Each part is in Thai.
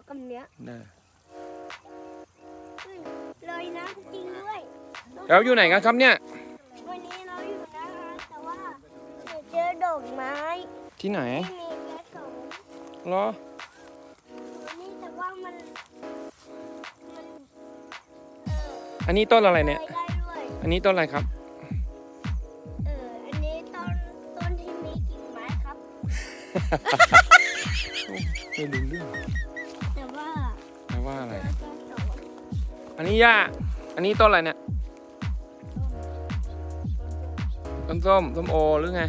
อกับเนี้ยได้เฮ้ยลอยน้ำจริงด้วยเราอยู่ไหนกันครับเนี่ย วันนี้เราอยู่นะคะแต่ว่าเจอดอกไม้ที่ไหนที่มีแค่สองเหรอวันนี้แต่ว่ามันมันเอออันนี้ต้นอะไรเนี่ย ลอยได้ด้วยอันนี้ต้นอะไรครับ เอออันนี้ต้นต้นที่มีกิ่งไม้ครับ ไม่รู้เรื่องแต่ว่าแปล ว่าอะไร อันนี้หญ้า อันนี้ต้นอะไรเนี่ย ต้นส้มส้มโอหรือไง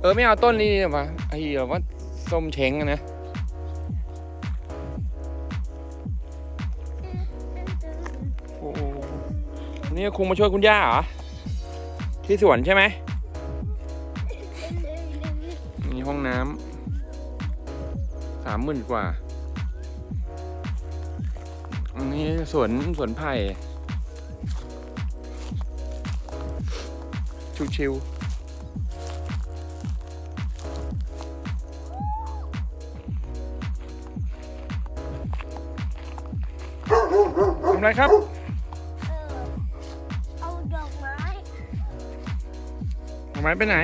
เออไม่เอาต้นนี้ดีกว่าไอ้แบบว่าส้มเช้งอะนะโอ้โหนี่คงมาช่วยคุณย่าเหรอ ที่สวนใช่ไหมมีห้องน้ำสามหมื่นกว่า นนี้สวนสวนไผ่ชิวๆทำอะไรครับเออเอาดอกไม้ทำไมไปไหน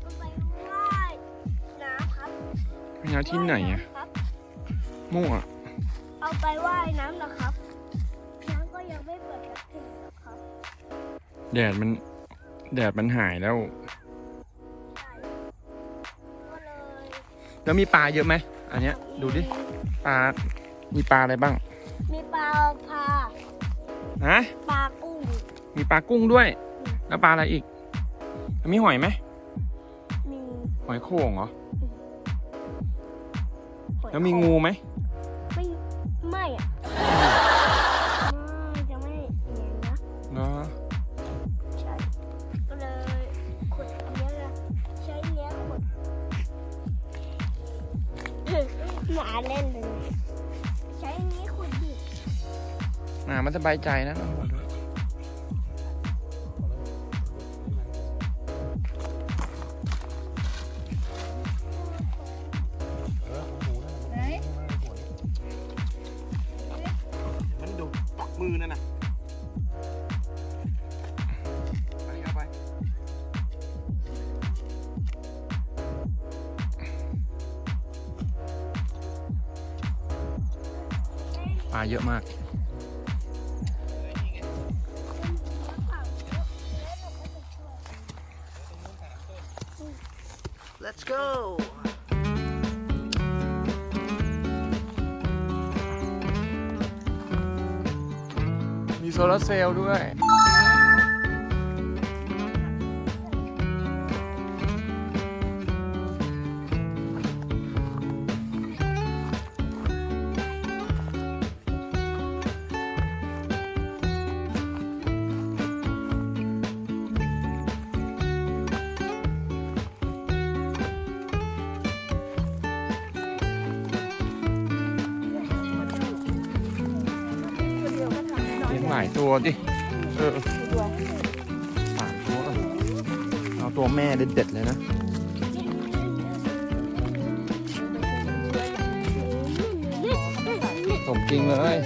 เอาไปว่ายน้ำครับไปหาที่ไหนอะครับมั่ว เอาไปว่ายน้ำเหรอครับ น้ำก็ยังไม่เปิดกระถึงหรอกครับแดดมัน แดดมันหายแล้ว ใช่ก็เลยแล้วมีปลาเยอะไหมอันเนี้ยดูดิปลา มีปลาอะไรบ้างมีปลาพาฮะปลากุ้งมีปลากุ้งด้วย แล้วปลาอะไรอีกมีหอยไหมมีหอยโข่งเหรอหอยแล้วมีงูไหมไม่ ไม่อะไม่จะไม่อย่างนะเนาะใช่ก็เลยขุดอันเนี้ยนะใช้เนี้ยขุดหมาเล่นเลยใช้อันนี้ขุดดิ อ่ามันสบายใจนะต้องบอกด้วย มือนั่นน่ะไปเอาไปปลาเยอะมาก Let's go โซลาร์เซลล์ด้วย ลี้ยงหลายตัวดิ เออสามตัวก่อนเอาตัวแม่เด็ดๆเลยนะ สมจริงเลย